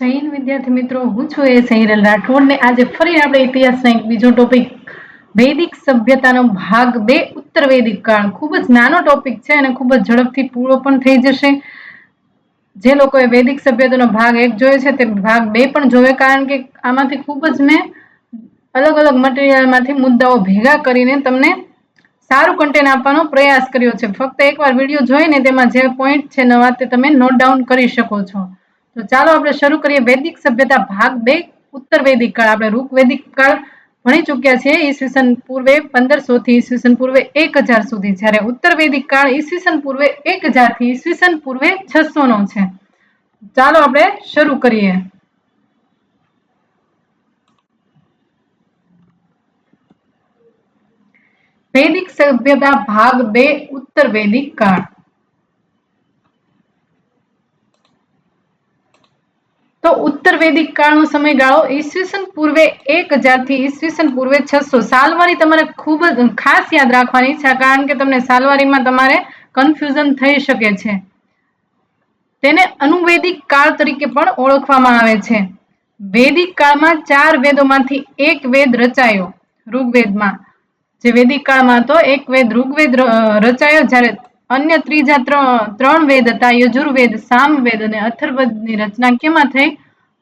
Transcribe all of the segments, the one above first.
જૈન વિદ્યાર્થી મિત્રો, હું છું એ સૈરલ રાઠોડ ને આજે ફરી આપણે ઇતિહાસનો એક બીજો ટોપિક વૈદિક સભ્યતાનો ભાગ બે, ઉત્તર વૈદિક કાળ. ખૂબ જ નાનો ટોપિક છે અને ખૂબ જ ઝડપથી પૂરો પણ થઈ જશે. જે લોકોએ વૈદિક સભ્યતાનો ભાગ એક જોયો છે, તે ભાગ બે પણ જોવે કારણ કે આમાંથી ખૂબ જ મેં અલગ અલગ મટીરિયલમાંથી મુદ્દાઓ ભેગા કરીને તમને સારું કન્ટેન્ટ આપવાનો પ્રયાસ કર્યો છે. ફક્ત એકવાર વીડિયો જોઈને તેમાં જે પોઈન્ટ છે નવા, તે તમે નોટ ડાઉન કરી શકો છો. તો ચાલો આપણે શરૂ કરીએ વૈદિક સભ્યતા ભાગ બે, ઉત્તર વૈદિક કાળ. આપણે રૂક વૈદિક કાળ ભણી ચૂક્યા છીએ. ઈસવીસન પૂર્વે પંદરસો થી ઈસવીસન પૂર્વે એક હજાર સુધી. જ્યારે ઉત્તર વૈદિક કાળ ઈસવીસન પૂર્વે એક હજારથી ઈસવીસન પૂર્વે છસો નો છે. ચાલો આપણે શરૂ કરીએ. વૈદિક સભ્યતા ભાગ બે, ઉત્તર વૈદિક કાળ. તો ઉત્તર વેદિક કાળનો સમયગાળો ઈસવીસન પૂર્વે એક હજારથી ઈસવીસન પૂર્વે છસો. સાલવારી તમારે ખૂબ જ ખાસ યાદ રાખવાની છે કારણ કે તમને સાલવારીમાં તમારે કન્ફ્યુઝન થઈ શકે છે. તેને અનુવેદિક કાળ તરીકે પણ ઓળખવામાં આવે છે. વૈદિક કાળમાં ચાર વેદોમાંથી એક વેદ રચાયો ઋગ્વેદમાં. જે વૈદિક કાળમાં હતો, એક વેદ ઋગ્વેદ રચાયો, જ્યારે અન્ય ત્રીજા ત્રણ વેદ હતા, યજુર્વેદ, સામવેદ અને અથર્વદની રચના કેમાં થઈ?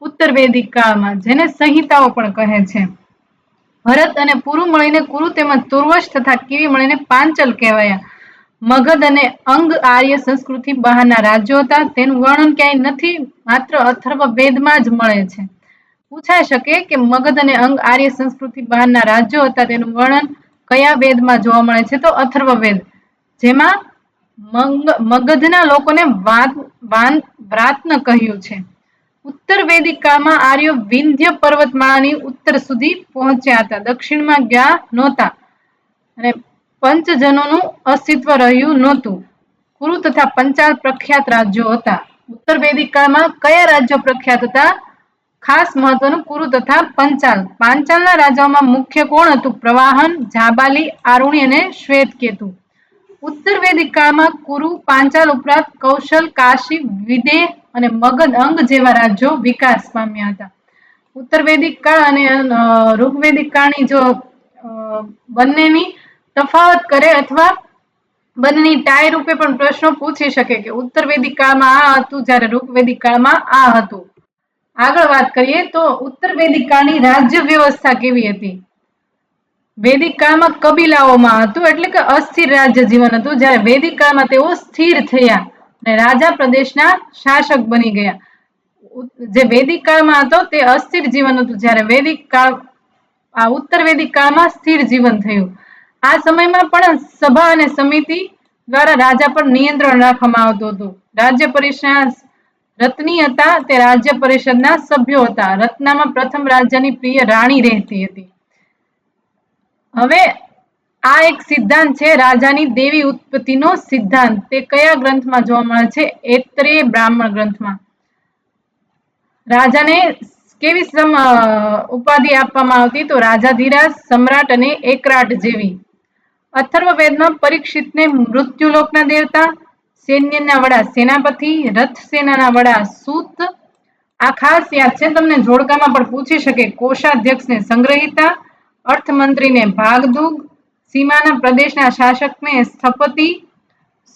ઉત્તર વૈદિક કાળમાં જેને સંહિતાઓ પણ કહે છે. ભરત અને પુરુ મળીને કુરુ તેમજ તુર્વશ તથા કીવી મળીને પાંચલ કહેવાયા. મગધ અને અંગ આર્ય સંસ્કૃતિ બહારના રાજ્યો હતા. તેનું વર્ણન ક્યાંય નથી, માત્ર અથર્વ વેદમાં જ મળે છે. પૂછાઈ શકે કે મગધ અને અંગ આર્ય સંસ્કૃતિ બહારના રાજ્યો હતા, તેનું વર્ણન કયા વેદમાં જોવા મળે છે? તો અથર્વ વેદ. જેમાં મગધના લોકોને વ્રાત્ન કહ્યું છે. ઉત્તર વેદિકામાં આર્યો વિંધ્ય પર્વતમાળાની ઉત્તર સુધી પહોંચ્યા હતા. દક્ષિણમાં ગયા નહોતા અને પંચજનોનું અસ્તિત્વ રહ્યું નહોતું. કુરુ તથા પંચાલ પ્રખ્યાત રાજ્યો હતા. ઉત્તર વૈદિક કાળમાં કયા રાજ્યો પ્રખ્યાત હતા? ખાસ મહત્વનું કુરુ તથા પંચાલ. પાંચાલના રાજાઓમાં મુખ્ય કોણ હતું? પ્રવાહન, જાબાલી, આરુણી અને શ્વેત કેતુ ઉત્તર વૈદિક કાળમાં કુરુ, પાંચાલ ઉપરાંત કૌશલ, કાશી, વિદેહ અને મગધ અંગ જેવા રાજ્યો વિકાસ પામ્યા હતા. ઉત્તર વૈદિક કાળ અને ઋગ્વેદિક કાળની જો બંનેની તફાવત કરે અથવા બંનેની ટાઈ રૂપે પણ પ્રશ્નો પૂછી શકે કે ઉત્તર વૈદિક કાળમાં આ હતું જ્યારે ઋગ્વેદિક કાળમાં આ હતું. આગળ વાત કરીએ તો ઉત્તર વૈદિક કાળની રાજ્ય વ્યવસ્થા કેવી હતી? વૈદિક કાળમાં કબીલાઓમાં હતું, એટલે કે અસ્થિર રાજ્ય જીવન હતું, જ્યારે વૈદિક તેઓ સ્થિર થયા અને રાજા પ્રદેશના શાસક બની ગયા. જે વૈદિક કાળમાં હતો, તે અસ્થિર જીવન હતું, જ્યારે વૈદિક કાળ આ ઉત્તર વૈદિક કાળમાં સ્થિર જીવન થયું. આ સમયમાં પણ સભા અને સમિતિ દ્વારા રાજા પર નિયંત્રણ રાખવામાં આવતું હતું. રાજ્ય પરિષદ રત્ની હતા, તે રાજ્ય પરિષદના સભ્યો હતા. રત્નામાં પ્રથમ રાજ્યની પ્રિય રાણી રહેતી હતી. હવે આ એક સિદ્ધાંત છે, રાજાની દેવી ઉત્પત્તિનો સિદ્ધાંત. તે કયા ગ્રંથમાં જોવા મળે છે? એત્રે બ્રાહ્મણ ગ્રંથમાં. રાજાને કેવી ઉપાધિ આપવામાં આવતી? તો રાજાધીરાજ સમ્રાટ અને એકરાટ જેવી. અથર્વ વેદમાં પરીક્ષિતને મૃત્યુલોકના દેવતા, સૈન્યના વડા સેનાપતિ રથ સેનાના વડા સૂત. આ ખાસ યાદ છે તમને? જોડકામાં પણ પૂછી શકે. કોષાધ્યક્ષને સંગ્રહિતા અર્થમંત્રીને ભાગદુગ, સીમાના પ્રદેશના શાસકને સ્થપતિ,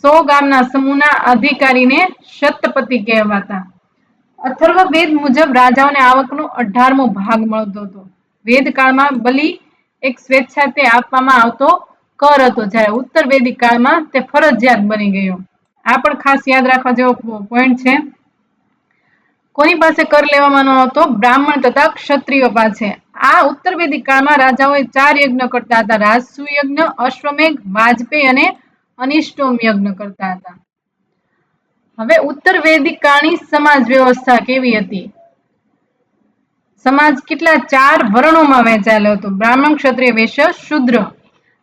સો ગામના સમૂહના અધિકારીને શતપતિ કહેવાતા. અથર્વ વેદ મુજબ રાજાઓને આવકનો અઢારમો ભાગ મળતો હતો. વેદકાળમાં બલિ એક સ્વેચ્છાતે આપવામાં આવતો કર હતો, જ્યારે ઉત્તર વેદિક કાળમાં તે ફરજિયાત બની ગયો. આ પણ ખાસ યાદ રાખવા જેવો પોઈન્ટ છે. કોની પાસે કર લેવામાં ન આવતો, બ્રાહ્મણ તથા ક્ષત્રિયો પાસે. આ ઉત્તર વૈદિક રાજાઓએ ચાર યજ્ઞ કરતા હતા. રાજસુ યજ્ઞ, અશ્વમેઘ, વાજપેયી અને અનિષ્ટોમ યજ્ઞ કરતા હતા. હવે ઉત્તર વૈદિક સમાજ વ્યવસ્થા કેવી હતી? સમાજ કેટલા ચાર વર્ણોમાં વહેંચાયેલો હતો. બ્રાહ્મણ ક્ષત્રિય વૈશ્ય શુદ્ર.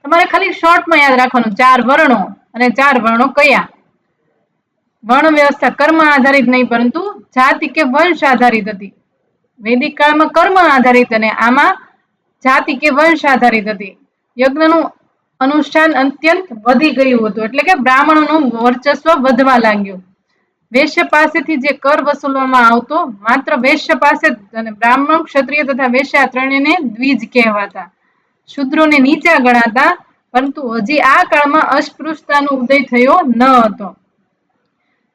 તમારે ખાલી શોર્ટમાં યાદ રાખવાનું. ચાર વર્ણો અને ચાર વર્ણો કયા? વર્ણ વ્યવસ્થા કર્મ આધારિત નહીં, પરંતુ જાતિ કે વંશ આધારિત હતી. વૈદિક કાળમાં કર્મ આધારિત અને આમાં જાતિ કે વંશ આધારિત હતી. યજ્ઞનું અનુષ્ઠાન અત્યંત વધી ગયું હતું, એટલે કે બ્રાહ્મણોનું વર્ચસ્વ વધવા લાગ્યું. વેશ્ય પાસેથી જે કર વસૂલવામાં આવતો, માત્ર વેશ્ય પાસે અને બ્રાહ્મણ, ક્ષત્રિય તથા વેશ્ય ત્રણેયને દ્વિજ કહેવાતા. શૂદ્રોને નીચા ગણાતા, પરંતુ હજી આ કાળમાં અસ્પૃશ્યતાનો ઉદય થયો ન હતો.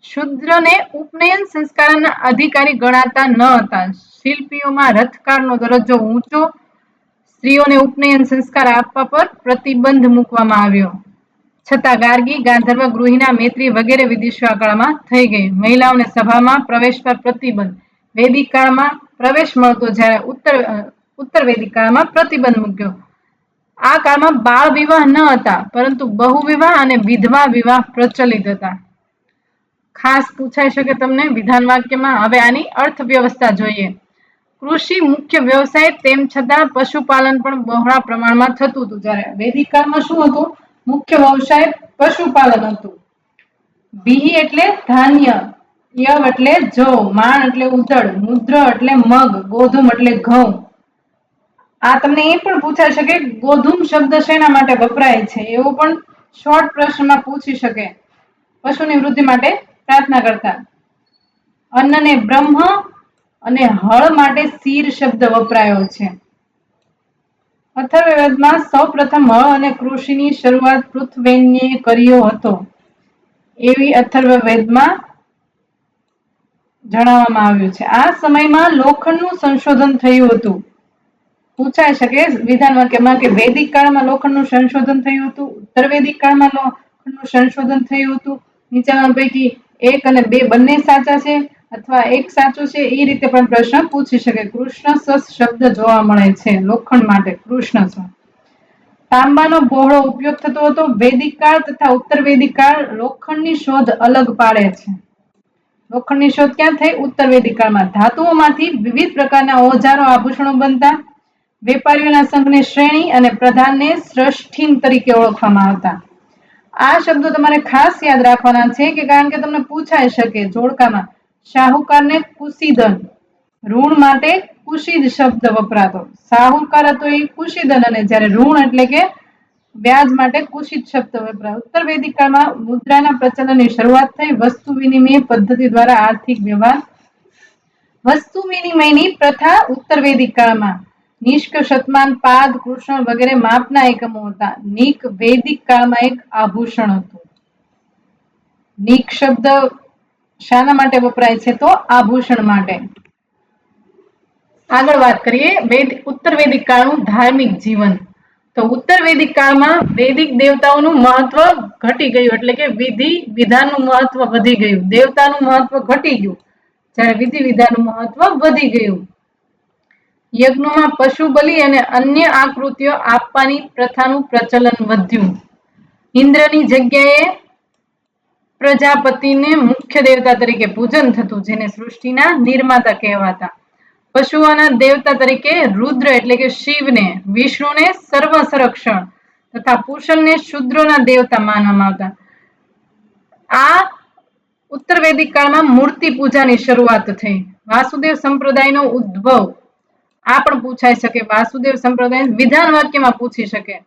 શુદ્રને ઉપનયન સંસ્કારના અધિકારી ગણાતા ન હતા. શિલ્પીઓમાં રથકારનો દરજ્જો ઊંચો, સ્ત્રીઓને ઉપનયન સંસ્કાર આપવા પર પ્રતિબંધ મૂકવામાં આવ્યો. છતાં ગાર્ગી ગાંધર્વ ગૃહિણા મૈત્રી વગેરે વિદિશો કાળમાં થઈ ગઈ. મહિલાઓને સભામાં પ્રવેશ પર પ્રતિબંધ. વૈદિક કાળમાં પ્રવેશ મળતો જ્યારે ઉત્તર ઉત્તર વૈદિક કાળમાં પ્રતિબંધ મૂક્યો. આ કાળમાં બાળ વિવાહ ન હતા, પરંતુ બહુ વિવાહ અને વિધવા વિવાહ પ્રચલિત હતા. ખાસ પૂછાઈ શકે તમને વિધાન વાક્યમાં હવે આની અર્થવ્યવસ્થા જોઈએ. કૃષિ મુખ્ય વ્યવસાય તેમ છતાં પશુપાલન પણ બહોળા પ્રમાણમાં થતું હતું. જ્યારે વૈદિક કાળમાં શું હતું? મુખ્ય વ્યવસાય પશુપાલન હતું. બીહી એટલે ધાન્ય યવ એટલે જવ માણ એટલે ઉધડ મુદ્ર એટલે મગ, ગોધુમ એટલે ઘઉં. આ તમને એ પણ પૂછાઈ શકે ગોધુમ શબ્દ શેના માટે વપરાય છે? એવું પણ શોર્ટ પ્રશ્નમાં પૂછી શકે. પશુની વૃદ્ધિ માટે પ્રાર્થના કરતા. અન્નને બ્રહ્મ અને હળ માટે શીર શબ્દ વપરાયો છે. અથર્વવેદમાં સૌપ્રથમ હળ અને કૃષિની શરૂઆત પૃથ્વેન્યે કર્યો હતો. એવી અથર્વવેદમાં જણાવવામાં આવ્યું છે. આ સમયમાં લોખંડનું સંશોધન થયું હતું. પૂછાઈ શકે વિધાન વાક્યમાં કે વૈદિક કાળમાં લોખંડનું સંશોધન થયું હતું ઉત્તર વૈદિક કાળમાં લોખંડનું સંશોધન થયું હતું. નીચેના પૈકી એક અને બે બંને સાચા છે. અથવા એક સાચું છે એ રીતે પણ પ્રશ્ન પૂછી શકે. કૃષ્ણ સ્વસ શબ્દ જોવા મળે છે. લોખંડ માટે કૃષ્ણ સ્વ તાંબાનો બહોળો ઉપયોગ થતો હતો વૈદિક કાળ તથા ઉત્તર વૈદિક કાળ લોખંડની શોધ અલગ પાડે છે. લોખંડની શોધ ક્યાં થઈ? ઉત્તર વૈદિક કાળમાં. ધાતુઓમાંથી વિવિધ પ્રકારના ઓજારો, આભૂષણો બનતા, વેપારીઓના સંઘને શ્રેણી અને પ્રધાનને શ્રષ્ઠિન તરીકે ઓળખવામાં આવતા. આ શબ્દો તમારે ખાસ યાદ રાખવાના છે કે કારણ કે તમને પૂછાઈ શકે જોડકામાં. શાહુકારને કુશીદન, ઋણ માટે કુશીદ શબ્દ વપરાતો. શાહુકાર હતો એ કુશીદન અને જ્યારે ઋણ એટલે કે વ્યાજ માટે કુશિત શબ્દ વપરાય. ઉત્તર વૈદિક કાળમાં મુદ્રાના પ્રચલનની શરૂઆત થઈ વસ્તુ વિનિમય પદ્ધતિ દ્વારા આર્થિક વ્યવહાર. વસ્તુ વિનિમયની પ્રથા ઉત્તર વૈદિક કાળમાં નિષ્ક શતમાન પાદ કૃષ્ણ વગેરે માપના એકમો હતા. નિક વૈદિક કાળમાં એક આભૂષણ હતું. નિક શબ્દ શાના માટે વપરાય છે તો આભૂષણ માટે. આગળ વાત કરીએ વેદ, ઉત્તર વૈદિક કાળનું ધાર્મિક જીવન. તો ઉત્તર વૈદિક કાળમાં વૈદિક દેવતાઓનું મહત્વ ઘટી ગયું, એટલે કે વિધિ વિધાનનું મહત્વ વધી ગયું. દેવતાનું મહત્વ ઘટી ગયું. જ્યારે વિધિ વિધાનનું મહત્વ વધી ગયું. યજ્ઞોમાં પશુ બલિ અને અન્ય આકૃતિઓ આપવાની પ્રથાનું પ્રચલન વધ્યું. ઇન્દ્રની જગ્યાએ પ્રજાપતિને મુખ્ય દેવતા તરીકે પૂજન થતું, જેને સૃષ્ટિના નિર્માતા કહેવાતા. પશુઓના દેવતા તરીકે રુદ્ર એટલે કે શિવને, વિષ્ણુને સર્વ સંરક્ષણ તથા પુષણને શુદ્રોના દેવતા માનવામાં આવતા. આ ઉત્તર વૈદિક કાળમાં મૂર્તિ પૂજાની શરૂઆત થઈ. વાસુદેવ સંપ્રદાયનો ઉદ્ભવ. આ પણ પૂછાઈ શકે. વાસુદેવ સંપ્રદાય વિધાન વાક્યમાં પૂછી શકે.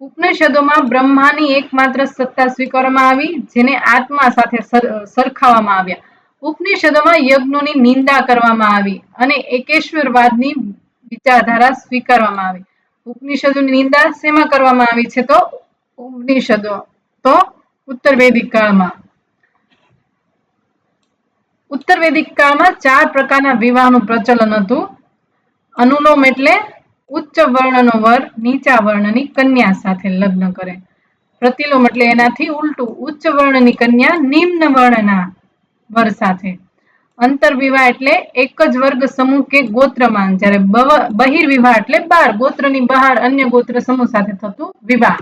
ઉપનિષદોમાં બ્રહ્માની એકમાત્ર સત્તા સ્વીકારવામાં આવી, જેને આત્મા સાથે સર- સરખાવવામાં આવ્યા. ઉપનિષદોમાં યજ્ઞોની નિંદા કરવામાં આવી અને એકેશ્વરવાદની વિચારધારા સ્વીકારવામાં આવી. ઉપનિષદોની નિંદા શેમાં કરવામાં આવી છે તો? ઉપનિષદો તો ઉત્તર વૈદિક કાળમાં. ઉત્તર વૈદિક કાળમાં ચાર પ્રકારના વિવાહનું પ્રચલન હતું. અનુલોમ એટલે ઉચ્ચ વર્ણનો વર નીચા વર્ણની કન્યા સાથે લગ્ન કરે. પ્રતિલોમ એટલે એનાથી ઉલટું ઉચ્ચ વર્ણની કન્યા નિમ્ન વર્ણના વર સાથે. અંતરવિવાહ એટલે એક જ વર્ગ સમૂહ કે ગોત્રમાન જ્યારે બહિર્વિવાહ એટલે બાર. ગોત્રની બહાર અન્ય ગોત્ર સમૂહ સાથે થતું વિવાહ.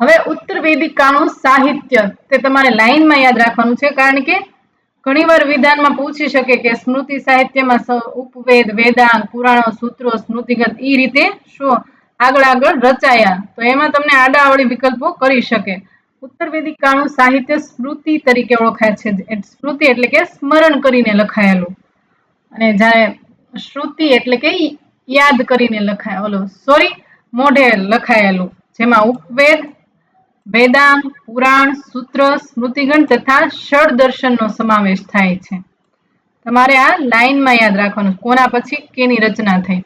હવે ઉત્તર વૈદિક કાળનું સાહિત્ય. તે તમારે લાઈનમાં યાદ રાખવાનું છે. કારણ કે ઘણીવાર વિધાનમાં પૂછી શકે કે સ્મૃતિ સાહિત્યમાં ઉપવેદ વેદાંગ પુરાણો, સૂત્રો, સ્મૃતિગત એ રીતે શું? આગળ આગળ રચાયા. તો એમાં તમને આડાવળી વિકલ્પો કરી શકે. ઉત્તર વેદિક કાળનું સાહિત્ય સ્મૃતિ તરીકે ઓળખાય છે. સ્મૃતિ એટલે કે સ્મરણ કરીને લખાયેલું. અને જ્યારે શ્રુતિ એટલે કે યાદ કરીને લખાય, ઓલો, સોરી, મોઢે લખાયેલું. જેમાં ઉપવેદ વેદાંગ પુરાણ, સૂત્ર, સ્મૃતિગણ તથા ષડ દર્શનનો સમાવેશ થાય છે. તમારે આ લાઈનમાં યાદ રાખવાનું કોના પછી? કેની રચના થઈ?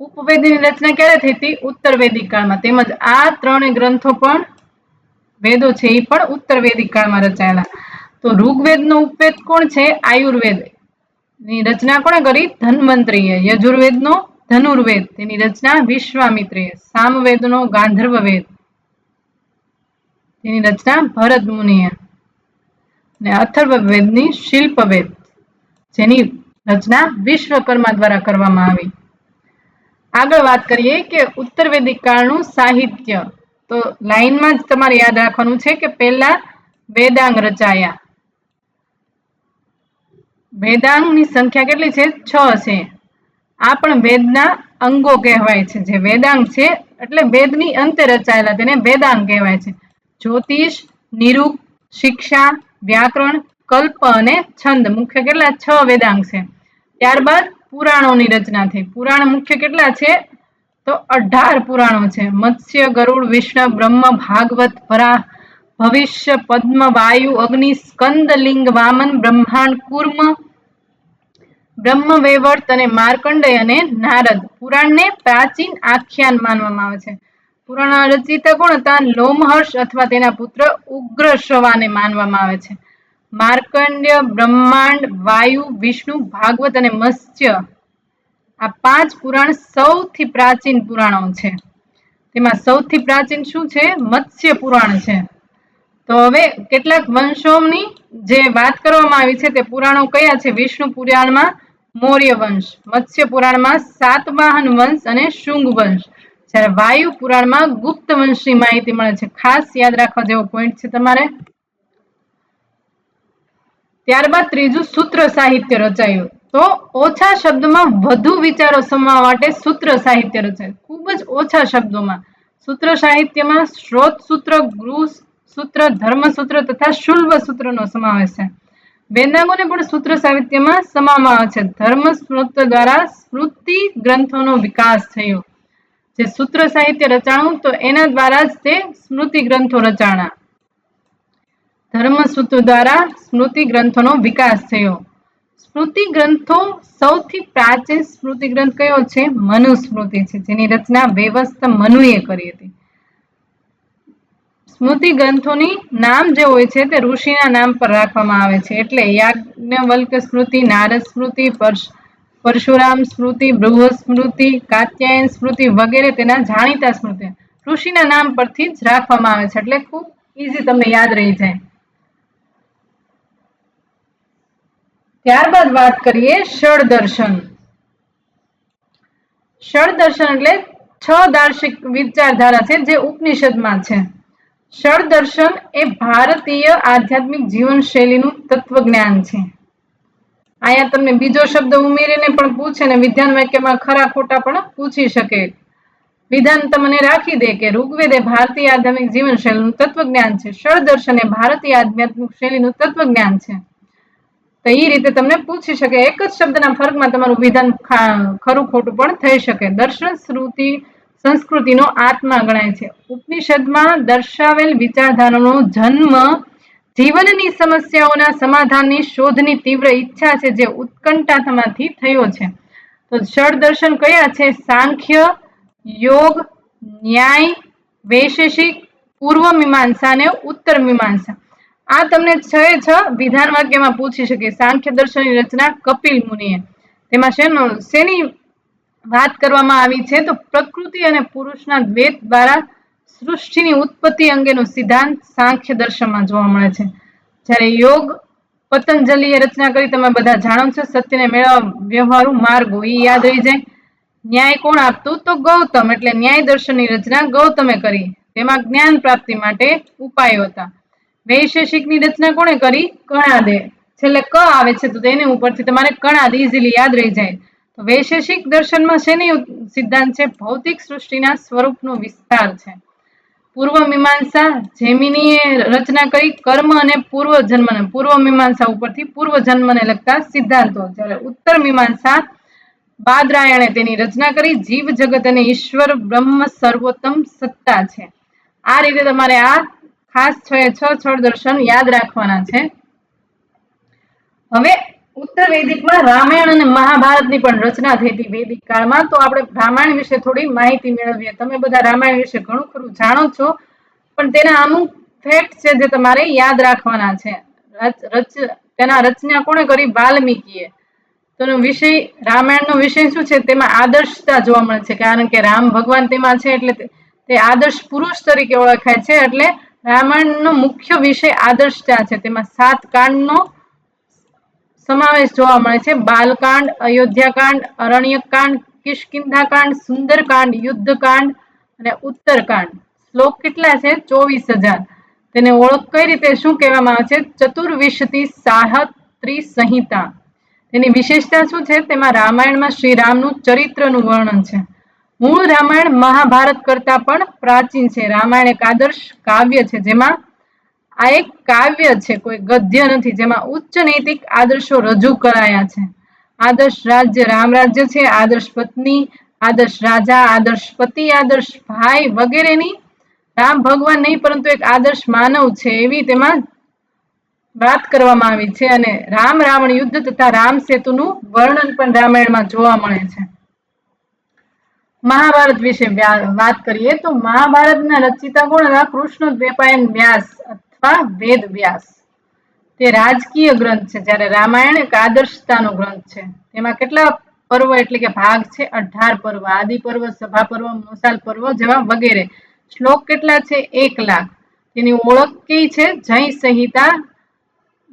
ઉપવેદની રચના ક્યારે થઈ હતી? ઉત્તર વેદિક કાળમાં. તેમજ આ ત્રણેય ગ્રંથો પણ વેદો છે એ પણ ઉત્તર વેદિક કાળમાં રચાયેલા. તો ઋગ્વેદનો ઉપવેદ કોણ છે? આયુર્વેદ. ની રચના કોણે કરી? ધન્વંતરીએ. યજુર્વેદનો ધનુર્વેદ. તેની રચના વિશ્વામિત્રીએ. સામવેદનો ગાંધર્વ વેદ તેની રચના ભરત મુનિએ અને અથર્વવેદની શિલ્પવેદ, જેની રચના વિશ્વકર્મા દ્વારા કરવામાં આવી. આગળ વાત કરીએ કે ઉત્તર વૈદિક કાળનું સાહિત્ય. તો લાઈનમાં જ તમારે યાદ રાખવાનું છે કે પહેલા વેદાંગ રચાયા. વેદાંગની સંખ્યા કેટલી છે? છ છે. આ પણ વેદના અંગો કહેવાય છે. જે વેદાંગ છે, એટલે વેદની અંતે રચાયેલા તેને વેદાંગ કહેવાય છે. જ્યોતિષ, નિરૂપ, શિક્ષા, વ્યાકરણ, કલ્પ અને છંદ. મુખ્ય કેટલા? છ વેદાંગ છે. ત્યારબાદ પુરાણોની રચના થઈ. પુરાણ મુખ્ય કેટલા છે? તો અઢાર પુરાણો છે. મત્સ્ય, ગરુડ, વિષ્ણુ, બ્રહ્મ, ભાગવત ભરા ભવિષ્ય, પદ્મ, વાયુ, અગ્નિ, સ્કંદ, લિંગ, વામન, બ્રહ્માંડ, કુર્મ, બ્રહ્મ, વૈવર્ત અને માર્કંડય અને નારદ. પુરાણને પ્રાચીન આખ્યાન માનવામાં આવે છે. પુરાણ રચિતા કોણ? હતા લોમહર્ષ અથવા તેના પુત્ર ઉગ્ર શ્રવાને માનવામાં આવે છે. માર્કંડ્ય, બ્રહ્માંડ, વાયુ, વિષ્ણુ, ભાગવત અને મત્સ્ય આ પાંચ પુરાણ સૌથી પ્રાચીન પુરાણો છે. તેમાં સૌથી પ્રાચીન શું છે? મત્સ્ય પુરાણ છે. તો હવે કેટલાક વંશોની જે વાત કરવામાં આવી છે તે પુરાણો કયા છે? વિષ્ણુ પુરાણમાં મૌર્ય વંશ મત્સ્ય પુરાણમાં સાતવાહન વંશ અને શુંગ વંશ જ્યારે વાયુ પુરાણમાં ગુપ્ત વંશની માહિતી મળે છે. ખાસ યાદ રાખવા જેવો પોઈન્ટ છે તમારે. ત્યારબાદ ત્રીજું સૂત્ર સાહિત્ય રચાયું. તો ઓછા શબ્દમાં વધુ વિચારો સમાવા માટે સૂત્ર સાહિત્ય રચાયું. ખૂબ જ ઓછા શબ્દોમાં. સૂત્ર સાહિત્યમાં શ્રોત સૂત્ર, ગૃહ સૂત્ર ધર્મસૂત્ર તથા શુલ્વ સૂત્રનો સમાવેશ છે. વેદાંગોને પણ સૂત્ર સાહિત્યમાં સમાવવામાં આવે છે. ધર્મ સ્ત્રોત દ્વારા સ્મૃતિ ગ્રંથોનો વિકાસ થયો. જે સૂત્ર સાહિત્ય રચાણું તો એના દ્વારા જ તે સ્મૃતિ ગ્રંથો રચાણા. ધર્મસૂત્ર દ્વારા સ્મૃતિ ગ્રંથોનો વિકાસ થયો. સ્મૃતિ ગ્રંથો સૌથી પ્રાચીન સ્મૃતિ ગ્રંથ કયો છે? મનુસ્મૃતિ છે, જેની રચના વ્યવસ્થ મનુએ કરી હતી. સ્મૃતિ ગ્રંથોની નામ જે હોય છે તે ઋષિના નામ પર રાખવામાં આવે છે. એટલે યાજ્ઞવલ્ક સ્મૃતિ, નારદ સ્મૃતિ પરશુરામ સ્મૃતિ બૃહદ સ્મૃતિ, કાત્યાયન સ્મૃતિ વગેરે તેના જાણીતા સ્મૃતિ. ઋષિના નામ પરથી જ રાખવામાં આવે છે, એટલે ખૂબ ઈઝી તમને યાદ રહી જાય. ત્યારબાદ વાત કરીએ ષડ દર્શન. ષડ દર્શન એટલે છ દાર્શિક વિચારધારા છે, જે ઉપનિષદમાં છે. ષડ દર્શન એ ભારતીય આધ્યાત્મિક જીવનશૈલીનું તત્વજ્ઞાન છે. અહીંયા તમને બીજો શબ્દ ઉમેરીને પણ પૂછે ને વિધાન વાક્યમાં ખરા ખોટા પણ પૂછી શકે. વિધાન તમને રાખી દે કે ઋગ્વેદ એ ભારતીય આધ્યાત્મિક જીવનશૈલીનું તત્વજ્ઞાન છે. ષડ દર્શન એ ભારતીય આધ્યાત્મિક શૈલીનું તત્વજ્ઞાન છે. તો એ રીતે તમને પૂછી શકે. એક જ શબ્દના ફરકમાં તમારું વિધાન ખરું ખોટું પણ થઈ શકે. દર્શન, શ્રુતિ, સંસ્કૃતિનો આત્મા ગણાય છે. ઉપનિષદમાં દર્શાવેલ વિચારધારાનો જન્મ જીવનની સમસ્યાઓના સમાધાનની શોધની તીવ્ર ઈચ્છા છે જે ઉત્કંઠામાંથી થયો છે. તો ષડ દર્શન કયા છે? સાંખ્ય, યોગ, ન્યાય, વૈશેષિક, પૂર્વ મીમાંસા અને ઉત્તર મીમાંસા. આ તમને છ છ વિધાન વાક્યમાં પૂછી શકે. સાંખ્ય દર્શનની રચના કપિલ મુનિએ. તેમાં શેનો, શેની વાત કરવામાં આવી છે? તો પ્રકૃતિ અને પુરુષના દ્વેત દ્વારા સૃષ્ટિની ઉત્પત્તિ અંગેનો સિદ્ધાંત સાંખ્ય દર્શનમાં જોવા મળે છે. જ્યારે યોગ પતંજલિએ રચના કરી તમે બધા જાણો છો, સત્યને મેળવવા વ્યવહારુ માર્ગો એ યાદ રહી જાય. ન્યાય કોણ આપતું? તો ગૌતમ, એટલે ન્યાય દર્શનની રચના ગૌતમે કરી. તેમાં જ્ઞાન પ્રાપ્તિ માટે ઉપાયો હતા. વૈશેષિકની રચના કોણે કરી? કણાદે છેલ્લે ક આવે છે, તો તેની ઉપરથી તમારે કણાદ ઇઝીલી યાદ રહી જાય. વૈશેષિક દર્શનમાં શેની સિદ્ધાંત છે? ભૌતિક સૃષ્ટિના સ્વરૂપનો વિસ્તાર છે. પૂર્વ મીમાંસા જેમિનીએ રચના કરી કર્મ અને પૂર્વ જન્મને પૂર્વ મીમાંસા ઉપરથી પૂર્વ જન્મને લગતા સિદ્ધાંતો. જ્યારે ઉત્તર મીમાંસા બાદરાયણે તેની રચના કરી, જીવ જગત અને ઈશ્વર બ્રહ્મ સર્વોત્તમ સત્તા છે. આ રીતે તમારે આ ખાસ છ એ છ દર્શન યાદ રાખવાના છે. હવે ઉત્તર વેદિકમાં રામાયણ અને મહાભારતની પણ રચના થઈ હતી વૈદિક કાળમાં. તો આપણે રામાયણ વિશે થોડી માહિતી મેળવીએ. તમે બધા રામાયણ વિશે ઘણું ખરું જાણો છો, પણ તેના અમુક ફેક્ટ છે જે તમારે યાદ રાખવાના છે. તેના રચના કોણે કરી? વાલ્મીકીએ. તેનો વિષય, રામાયણનો વિષય શું છે? તેમાં આદર્શતા જોવા મળે છે, કારણ કે રામ ભગવાન તેમાં છે એટલે તે- તે આદર્શ પુરુષ તરીકે ઓળખાય છે. એટલે રામાયણનો મુખ્ય વિષય આદર્શતા છે. તેમાં સાત કાંડનો સમાવેશ જોવા મળે છે. બાલકાંડ, અયોધ્યાકાંડ, અરણ્યકાંડ, કિષ્કિંધાકાંડ, સુંદરકાંડ, યુદ્ધકાંડ અને ઉત્તરકાંડ. શ્લોક કેટલા છે? ચોવીસ હજાર. તેને ઓળખ કઈ રીતે શું કહેવામાં આવે છે? ચતુર્વિશથી સાહત્રી સંહિતા તેની વિશેષતા શું છે? તેમાં રામાયણમાં શ્રી રામનું ચરિત્રનું વર્ણન છે. મૂળ રામાયણ મહાભારત કરતા પણ પ્રાચીન છે. રામાયણ એક આદર્શ કાવ્ય છે જેમાં આ એક કાવ્ય છે, કોઈ ગદ્ય નથી, જેમાં ઉચ્ચ નૈતિક આદર્શો રજૂ કરાયા છે. આદર્શ રાજ્ય રામ છે, આદર્શ પત્ની, આદર્શ રાજા, આદર્શ પતિ, આદર્શ ભાઈ વગેરેની રામ ભગવાન નહીં, પરંતુ એક આદર્શ માનવ છે, એવી તેમાં વાત કરવામાં આવી છે અને રામ રાવણ યુદ્ધ તથા રામ સેતુનું વર્ણન પણ રામાયણમાં જોવા મળે છે. મહાભારત વિશે વાત કરીએ તો મહાભારતના રચિતા કોણ હતા? કૃષ્ણ દ્વેપાયન વ્યાસ અથવા વેદ વ્યાસ. તે રાજકીય ગ્રંથ છે. જ્યારે રામાયણ એક આદર્શતાનો ગ્રંથ છે. તેમાં કેટલા પર્વ એટલે કે ભાગ છે? અઢાર પર્વ, આદિ પર્વ, સભા પર્વ, મોસાલ પર્વ જેવા વગેરે. શ્લોક કેટલા છે? એક લાખ. તેની ઓળખ કઈ છે? જય સંહિતા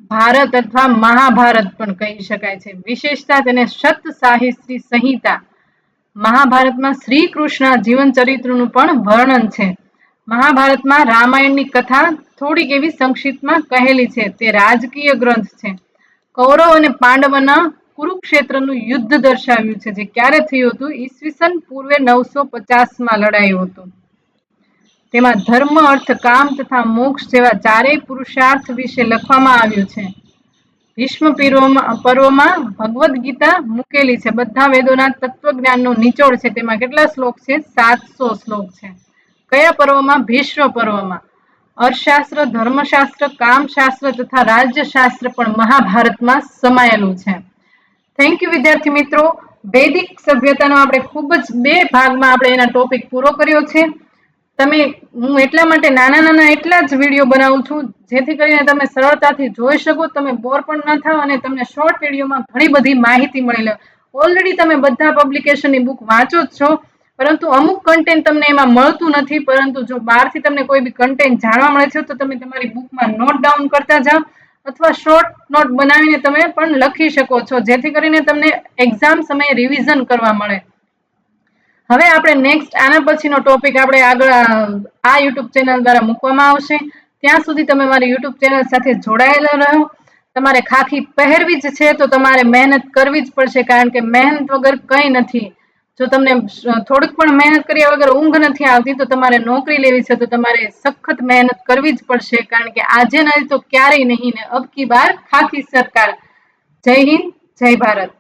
ભારત અથવા મહાભારત પણ કહી શકાય છે. વિશેષતા તેને શત સાહિત્રી સંહિતા. મહાભારતમાં શ્રી કૃષ્ણ જીવન ચરિત્રનું પણ વર્ણન છે. મહાભારતમાં રામાયણની કથા થોડીક એવી સંક્ષિપ્તમાં કહેલી છે. તે રાજકીય ગ્રંથ છે. કૌરવ અને પાંડવના કુરુક્ષેત્રનું યુદ્ધ દર્શાવ્યું છે, જે ક્યારે થયું હતું? ઈસવીસન પૂર્વે નવસો પચાસમાં લડાયું હતું. તેમાં ધર્મ, અર્થ, કામ તથા મોક્ષ જેવા ચારેય પુરુષાર્થ વિશે લખવામાં આવ્યું છે. ભીષ્મ પર્વમાં ભગવદ્ ગીતા મૂકેલી છે. બધા વેદોના તત્વજ્ઞાનનો નિચોડ છે. તેમાં કેટલા શ્લોક છે? સાતસો શ્લોક છે. કયા પર્વમાં? ભીષ્મ પર્વમાં. અર્થશાસ્ત્ર, ધર્મશાસ્ત્ર, કામશાસ્ત્ર તથા રાજ્યશાસ્ત્ર પણ મહાભારતમાં સમાયેલું છે. થેન્ક યુ વિદ્યાર્થી મિત્રો. વૈદિક સભ્યતાનો આપણે ખૂબ જ બે ભાગમાં આપણે એના ટોપિક પૂરો કર્યો છે. તમે, હું એટલા માટે નાના નાના એટલા જ વીડિયો બનાવું છું, જેથી કરીને તમે સરળતાથી જોઈ શકો, તમે બોર પણ ન થાવ અને તમને શોર્ટ વિડીયોમાં ઘણી બધી માહિતી મળી લે ઓલરેડી તમે બધા પબ્લિકેશનની બુક વાંચો જ છો. પરંતુ અમુક કન્ટેન્ટ તમને એમાં મળતું નથી, પરંતુ જો બહારથી તમને કોઈ બી કન્ટેન્ટ જાણવા મળે છે, તો તમે તમારી બુકમાં નોટ ડાઉન કરતા જાઓ અથવા શોર્ટ નોટ બનાવીને તમે પણ લખી શકો છો, જેથી કરીને તમને એક્ઝામ સમયે રિવિઝન કરવા મળે. હવે આપણે નેક્સ્ટ આના પછીનો ટોપિક આપણે આગળ આ યુટ્યુબ ચેનલ દ્વારા મૂકવામાં આવશે. ત્યાં સુધી તમે મારી યુટ્યુબ ચેનલ સાથે જોડાયેલા રહો. તમારે ખાખી પહેરવી જ છે, તો તમારે મહેનત કરવી જ પડશે, કારણ કે મહેનત વગર કંઈ નથી. જો તમને થોડીક પણ મહેનત કર્યા વગર ઊંઘ નથી આવતી, તો તમારે નોકરી લેવી છે, તો તમારે સખત મહેનત કરવી જ પડશે, કારણ કે આજે નહીં તો ક્યારેય નહીં ને અબકી બાર ખાખી સરકાર. જય હિન્દ, જય ભારત.